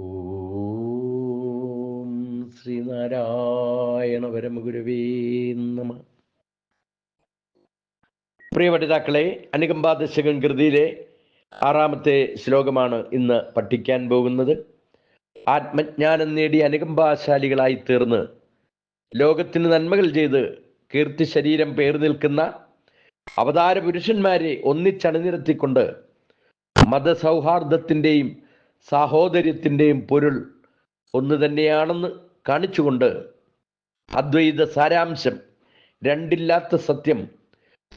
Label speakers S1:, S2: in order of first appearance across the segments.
S1: ഓം ശ്രീനാരായണ പരമഗുരുവേ നമ. പ്രിയ പഠിതാക്കളെ അനുകമ്പാദശകം കൃതിയിലെ ആറാമത്തെ ശ്ലോകമാണ് ഇന്ന് പഠിക്കാൻ പോകുന്നത്. ആത്മജ്ഞാനം നേടി അനുകമ്പാശാലികളായി തീർന്ന് ലോകത്തിന് നന്മകൾ ചെയ്ത് കീർത്തി ശരീരം പേർ നിൽക്കുന്ന അവതാര പുരുഷന്മാരെ ഒന്നിച്ചണിനിരത്തിക്കൊണ്ട് മതസൗഹാർദ്ദത്തിന്റെയും സാഹോദര്യത്തിന്റെയും പൊരുൾ ഒന്ന് തന്നെയാണെന്ന് കാണിച്ചുകൊണ്ട് അദ്വൈത സാരാംശം രണ്ടില്ലാത്ത സത്യം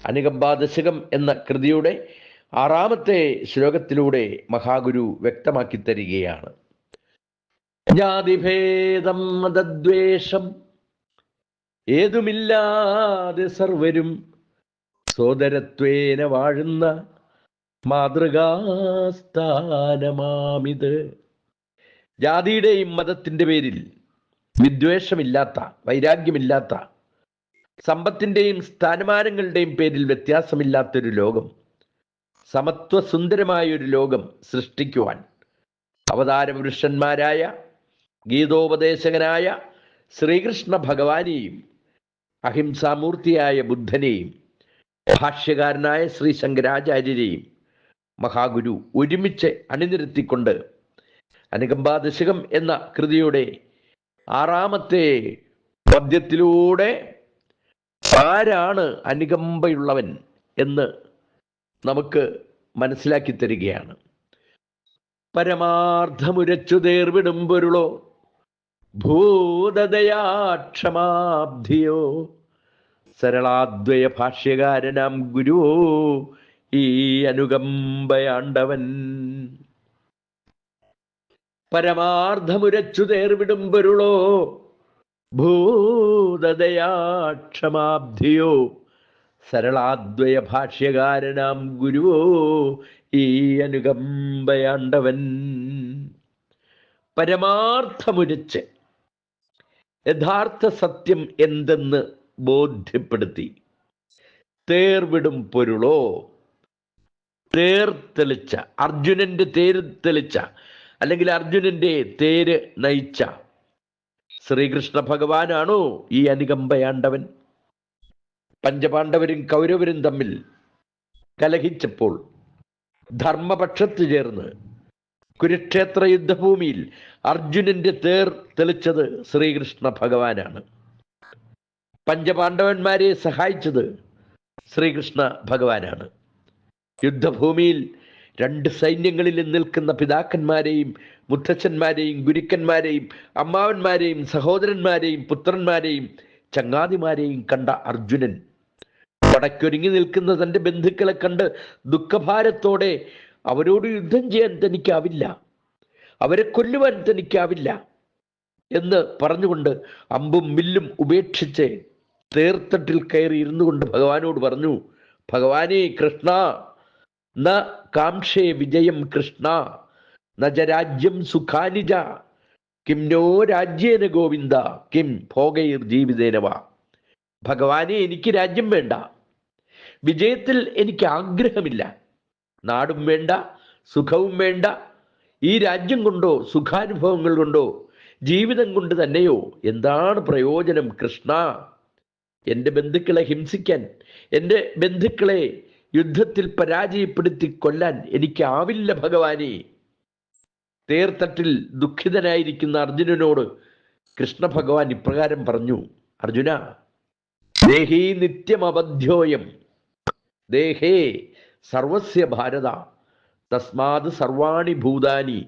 S1: അനുകമ്പാദശകം എന്ന കൃതിയുടെ ആറാമത്തെ ശ്ലോകത്തിലൂടെ മഹാഗുരു വ്യക്തമാക്കി തരികയാണ്. ജാതിഭേദം മതദ്വേഷം ഏതുമില്ലാതെ സർവരും സോദരത്വേന വാഴുന്ന മാതൃകാസ്ഥാനമാമിത്. ജാതിയുടെയും മതത്തിന്റെ പേരിൽ വിദ്വേഷമില്ലാത്ത വൈരാഗ്യമില്ലാത്ത സമ്പത്തിന്റെയും സ്ഥാനമാനങ്ങളുടെയും പേരിൽ വ്യത്യാസമില്ലാത്തൊരു ലോകം സമത്വസുന്ദരമായ ഒരു ലോകം സൃഷ്ടിക്കുവാൻ അവതാരപുരുഷന്മാരായ ഗീതോപദേശകനായ ശ്രീകൃഷ്ണ ഭഗവാനെയും അഹിംസാമൂർത്തിയായ ബുദ്ധനെയും ഭാഷ്യകാരനായ ശ്രീ ശങ്കരാചാര്യരെയും മഹാഗുരു ഒരുമിച്ച് അണിനിരത്തിക്കൊണ്ട് അനുകമ്പാദശകം എന്ന കൃതിയുടെ ആറാമത്തെ പദ്യത്തിലൂടെ ആരാണ് അനുകമ്പയുള്ളവൻ എന്ന് നമുക്ക് മനസ്സിലാക്കി തരികയാണ്. പരമാർത്ഥമുരച്ചു തേർവിടും പൊരുളോ ഭൂതദയാക്ഷമാബ്ധിയോ സരളാദ്വയ ഭാഷ്യകാരനാം ഗുരുവോ ഈ അനുകമ്പയാണ്ടവൻ. പരമാർത്ഥമുരച്ചു തേർവിടുമ്പരുളോ പൊരുളോ ഭൂതദയാക്ഷമാബ്ധിയോ? സരളാദ്വയ ഭാഷ്യകാരനാം ഗുരുവോ ഈ അനുകമ്പയാണ്ടവൻ? പരമാർത്ഥമുരച്ച് യഥാർത്ഥ സത്യം എന്തെന്ന് ബോധ്യപ്പെടുത്തി തേർവിടും പൊരുളോ തേർ തെളിച്ച അർജുനന്റെ തേര് തെളിച്ച അല്ലെങ്കിൽ അർജുനന്റെ തേര് നയിച്ച ശ്രീകൃഷ്ണ ഭഗവാനാണോ ഈ അനുകമ്പയാണ്ടവൻ? പഞ്ചപാണ്ഡവരും കൗരവരും തമ്മിൽ കലഹിച്ചപ്പോൾ ധർമ്മപക്ഷത്ത് ചേർന്ന് കുരുക്ഷേത്ര യുദ്ധഭൂമിയിൽ അർജുനന്റെ തേർ തെളിച്ചത് ശ്രീകൃഷ്ണ ഭഗവാനാണ്. പഞ്ചപാണ്ഡവന്മാരെ സഹായിച്ചത് ശ്രീകൃഷ്ണ ഭഗവാനാണ്. യുദ്ധഭൂമിയിൽ രണ്ട് സൈന്യങ്ങളിൽ നിൽക്കുന്ന പിതാക്കന്മാരെയും മുത്തച്ഛന്മാരെയും ഗുരുക്കന്മാരെയും അമ്മാവന്മാരെയും സഹോദരന്മാരെയും പുത്രന്മാരെയും ചങ്ങാതിമാരെയും കണ്ട അർജുനൻ. വടക്കൊരുങ്ങി നിൽക്കുന്ന തന്റെ ബന്ധുക്കളെ കണ്ട് ദുഃഖഭാരത്തോടെ അവരോട് യുദ്ധം ചെയ്യാൻ തനിക്കാവില്ല. അവരെ കൊല്ലുവാൻ തനിക്കാവില്ല എന്ന് പറഞ്ഞുകൊണ്ട് അമ്പും മില്ലും ഉപേക്ഷിച്ച് തേർത്തട്ടിൽ കയറി ഇരുന്നു കൊണ്ട് ഭഗവാനോട് പറഞ്ഞു ഭഗവാനേ കൃഷ്ണ ന കാംക്ഷേ വിജയം കൃഷ്ണ നജരാജ്യം സുഖാനിജ കിം നോ രാജ്യേന ഗോവിന്ദ കിം ഭോഗൈർ ജീവിതേനവ ഭഗവാനെ എനിക്ക് രാജ്യം വേണ്ട വിജയത്തിൽ എനിക്ക് ആഗ്രഹമില്ല നാടും വേണ്ട സുഖവും വേണ്ട ഈ രാജ്യം കൊണ്ടോ സുഖാനുഭവങ്ങൾ കൊണ്ടോ ജീവിതം കൊണ്ട് തന്നെയോ എന്താണ് പ്രയോജനം കൃഷ്ണ? എന്റെ ബന്ധുക്കളെ ഹിംസിക്കാൻ എന്റെ ബന്ധുക്കളെ യുദ്ധത്തിൽ പരാജയപ്പെടുത്തി കൊല്ലാൻ എനിക്കാവില്ല ഭഗവാനെ. തേർത്തട്ടിൽ ദുഃഖിതനായിരിക്കുന്ന അർജുനനോട് കൃഷ്ണ ഭഗവാൻ ഇപ്രകാരം പറഞ്ഞു അർജുന ദേഹീ നിത്യമബദ്ധ്യോയം ദേഹേ സർവസ്യ ഭാരത തസ്മാത് സർവാണി ഭൂതാനി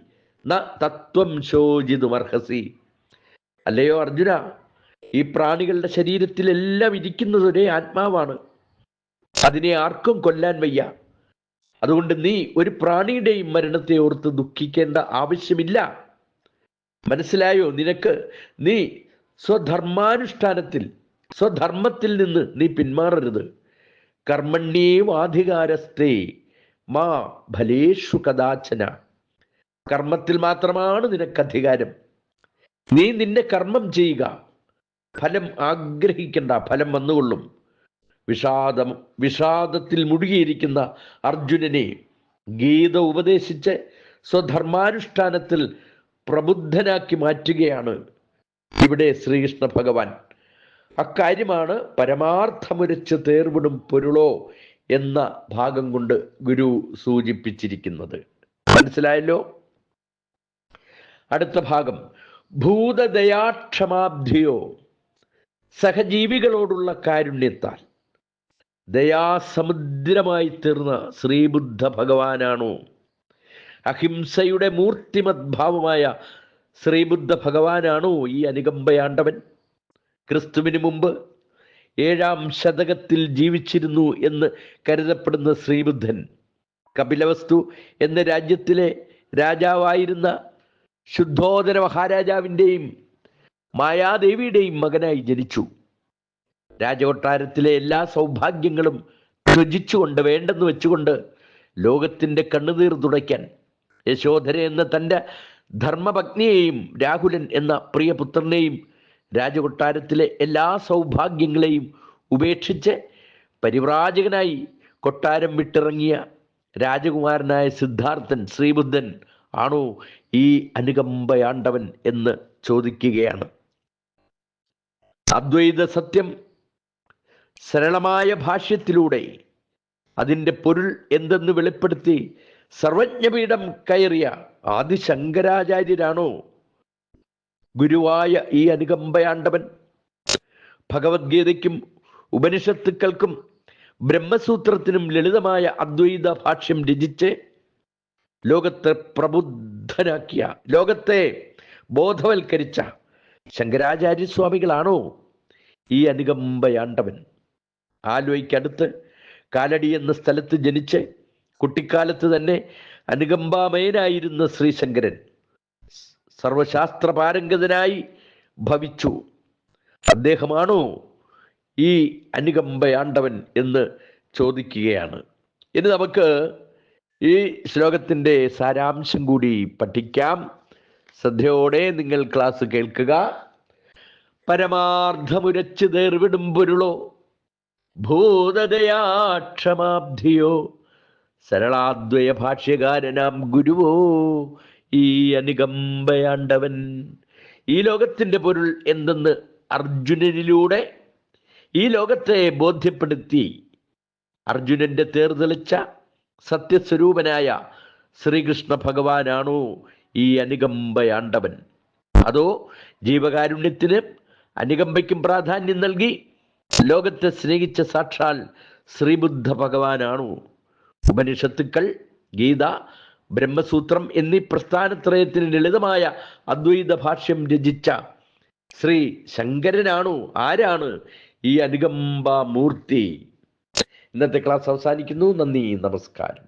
S1: ന തത്വം ശോചിതുമർഹസി. അല്ലയോ അർജുന ഈ പ്രാണികളുടെ ശരീരത്തിലെല്ലാം ഇരിക്കുന്നത് ഒരേ ആത്മാവാണ്. അതിനെ ആർക്കും കൊല്ലാൻ വയ്യ. അതുകൊണ്ട് നീ ഒരു പ്രാണിയുടെയും മരണത്തെ ഓർത്ത് ദുഃഖിക്കേണ്ട ആവശ്യമില്ല. മനസ്സിലായോ? നിനക്ക് നീ സ്വധർമാനുഷ്ഠാനത്തിൽ സ്വധർമ്മത്തിൽ നിന്ന് നീ പിന്മാറരുത്. കർമ്മണ്യേവാധികാരസ്ഥേ മാ ഫലേഷു കഥാചന. കർമ്മത്തിൽ മാത്രമാണ് നിനക്ക് അധികാരം. നീ നിന്റെ കർമ്മം ചെയ്യുക. ഫലം ആഗ്രഹിക്കേണ്ട ഫലം വന്നുകൊള്ളും. വിഷാദം വിഷാദത്തിൽ മുഴുകിയിരിക്കുന്ന അർജുനനെ ഗീത ഉപദേശിച്ച് സ്വധർമാനുഷ്ഠാനത്തിൽ പ്രബുദ്ധനാക്കി മാറ്റുകയാണ് ഇവിടെ ശ്രീകൃഷ്ണ ഭഗവാൻ. അക്കാര്യമാണ് പരമാർത്ഥമുരച്ച് തേർവിടും പൊരുളോ എന്ന ഭാഗം കൊണ്ട് ഗുരു സൂചിപ്പിച്ചിരിക്കുന്നത്. മനസ്സിലായല്ലോ? അടുത്ത ഭാഗം. ഭൂതദയാക്ഷമാബ്ധിയോ സഹജീവികളോടുള്ള കാരുണ്യത്താൽ. ദയാസമുദ്രമായി തീർന്ന ശ്രീബുദ്ധ ഭഗവാനാണോ അഹിംസയുടെ മൂർത്തിമദ്ഭാവമായ ശ്രീബുദ്ധ ഭഗവാനാണോ ഈ അനുകമ്പയാണ്ടവൻ. ക്രിസ്തുവിന് മുമ്പ് ഏഴാം ശതകത്തിൽ ജീവിച്ചിരുന്നു എന്ന് കരുതപ്പെടുന്ന ശ്രീബുദ്ധൻ കപിലവസ്തു എന്ന രാജ്യത്തിലെ രാജാവായിരുന്ന ശുദ്ധോദര മഹാരാജാവിന്റെയും മായാദേവിയുടെയും മകനായി ജനിച്ചു. രാജകൊട്ടാരത്തിലെ എല്ലാ സൗഭാഗ്യങ്ങളും ത്യജിച്ചുകൊണ്ട് വേണ്ടെന്ന് വെച്ചുകൊണ്ട് ലോകത്തിന്റെ കണ്ണുനീർ തുടയ്ക്കാൻ യശോധര എന്ന തന്റെ ധർമ്മപത്നിയെയും രാഹുലൻ എന്ന പ്രിയപുത്രനെയും രാജകൊട്ടാരത്തിലെ എല്ലാ സൗഭാഗ്യങ്ങളെയും ഉപേക്ഷിച്ച് പരിവ്രാജകനായി കൊട്ടാരം വിട്ടിറങ്ങിയ രാജകുമാരനായ സിദ്ധാർത്ഥൻ ശ്രീബുദ്ധൻ ആണോ ഈ അനുകമ്പയാണ്ടവൻ എന്ന് ചോദിക്കുകയാണ്. അദ്വൈത സത്യം സരളമായ ഭാഷ്യത്തിലൂടെ അതിന്റെ പൊരുൾ എന്തെന്ന് വെളിപ്പെടുത്തി സർവജ്ഞപീഠം കയറിയ ആദിശങ്കരാചാര്യരാണോ? ഗുരുവായ ഈ അനുകമ്പയാണ്ടവൻ. ഭഗവത്ഗീതയ്ക്കും ഉപനിഷത്തുക്കൾക്കും ബ്രഹ്മസൂത്രത്തിനും ലളിതമായ അദ്വൈത ഭാഷ്യം രചിച്ച് ലോകത്തെ പ്രബുദ്ധനാക്കിയ ലോകത്തെ ബോധവൽക്കരിച്ച ശങ്കരാചാര്യസ്വാമികളാണോ ഈ അനുകമ്പയാണ്ടവൻ? ആലുവയ്ക്കടുത്ത് കാലടി എന്ന സ്ഥലത്ത് ജനിച്ച് കുട്ടിക്കാലത്ത് തന്നെ അനുകമ്പാമയനായിരുന്ന ശ്രീശങ്കരൻ സർവശാസ്ത്ര പാരംഗതനായി ഭവിച്ചു. അദ്ദേഹമാണോ ഈ അനുകമ്പയാണ്ടവൻ എന്ന് ചോദിക്കുകയാണ്. ഇനി നമുക്ക് ഈ ശ്ലോകത്തിന്റെ സാരാംശം കൂടി പഠിക്കാം. ശ്രദ്ധയോടെ നിങ്ങൾ ക്ലാസ് കേൾക്കുക. പരമാർത്ഥമുരച്ച് തേർവിടും പൊരുളോ? ഭൂതദയാക്ഷമാബ്ധിയോ? സരളാദ്വയ ഭാഷ്യകാരനാം ഗുരുവോ ഈ അനുകമ്പയാണ്ടവൻ. ഈ ലോകത്തിന്റെ പൊരുൾ എന്തെന്ന് അർജുനനിലൂടെ? ഈ ലോകത്തെ ബോധ്യപ്പെടുത്തി അർജുനന്റെ തേർതെളിച്ച സത്യസ്വരൂപനായ ശ്രീകൃഷ്ണ ഭഗവാനാണോ ഈ അനുകമ്പയാണ്ടവൻ. അതോ ജീവകാരുണ്യത്തിന് അനുകമ്പയ്ക്കും പ്രാധാന്യം നൽകി ലോകത്തെ സ്നേഹിച്ച സാക്ഷാൽ ശ്രീബുദ്ധ ഭഗവാനാണ്. ഉപനിഷത്തുക്കൾ ഗീത ബ്രഹ്മസൂത്രം എന്നീ പ്രസ്ഥാനത്രയത്തിന് ലളിതമായ അദ്വൈത ഭാഷ്യം രചിച്ച ശ്രീ ശങ്കരനാണു. ആരാണ് ഈ അനുകമ്പ മൂർത്തി ഇന്നത്തെ ക്ലാസ് അവസാനിക്കുന്നു. നന്ദി നമസ്കാരം.